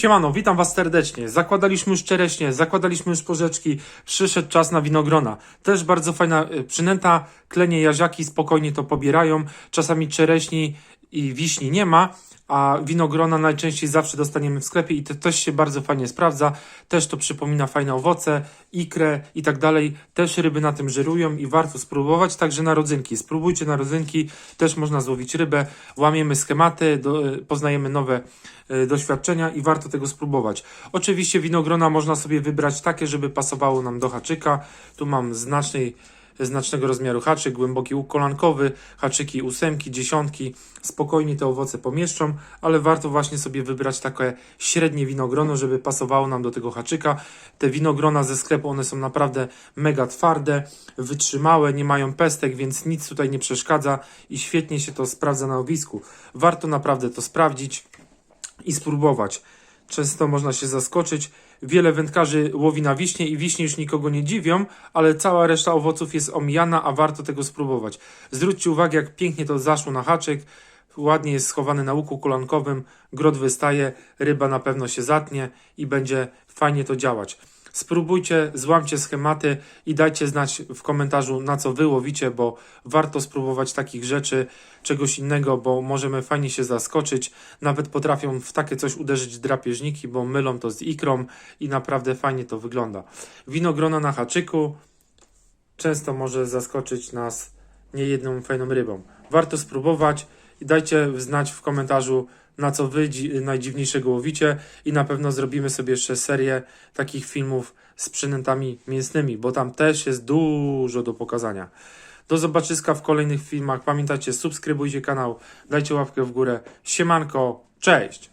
Siemano, witam Was serdecznie. Zakładaliśmy już czereśnie, zakładaliśmy już porzeczki, przyszedł czas na winogrona. Też bardzo fajna y, przynęta, klenie jaziaki spokojnie to pobierają. Czasami czereśni i wiśni nie ma, a winogrona najczęściej zawsze dostaniemy w sklepie i to też się bardzo fajnie sprawdza. Też to przypomina fajne owoce, ikrę i tak dalej. Też ryby na tym żerują i warto spróbować, także na rodzynki. Spróbujcie na rodzynki, też można złowić rybę. Łamiemy schematy, do, y, poznajemy nowe y, doświadczenia i warto tego spróbować. Oczywiście winogrona można sobie wybrać takie, żeby pasowało nam do haczyka. Tu mam znacznej znacznego rozmiaru haczyk, głęboki łuk kolankowy, haczyki ósemki, dziesiątki, spokojnie te owoce pomieszczą, ale warto właśnie sobie wybrać takie średnie winogrono, żeby pasowało nam do tego haczyka. Te winogrona ze sklepu, one są naprawdę mega twarde, wytrzymałe, nie mają pestek, więc nic tutaj nie przeszkadza i świetnie się to sprawdza na owisku. Warto naprawdę to sprawdzić i spróbować. Często można się zaskoczyć. Wiele wędkarzy łowi na wiśnie i wiśnie już nikogo nie dziwią, ale cała reszta owoców jest omijana, a warto tego spróbować. Zwróćcie uwagę, jak pięknie to zaszło na haczyk. Ładnie jest schowany na łuku kolankowym, grot wystaje, ryba na pewno się zatnie i będzie fajnie to działać. Spróbujcie, złamcie schematy i dajcie znać w komentarzu, na co wy łowicie, bo warto spróbować takich rzeczy, czegoś innego, bo możemy fajnie się zaskoczyć. Nawet potrafią w takie coś uderzyć drapieżniki, bo mylą to z ikrą i naprawdę fajnie to wygląda. Winogrona na haczyku często może zaskoczyć nas niejedną fajną rybą. Warto spróbować dajcie znać w komentarzu, na co wy dzi- najdziwniejszego łowicie i na pewno zrobimy sobie jeszcze serię takich filmów z przynętami mięsnymi, bo tam też jest dużo do pokazania. Do zobaczyska w kolejnych filmach. Pamiętajcie, subskrybujcie kanał, dajcie łapkę w górę. Siemanko, cześć!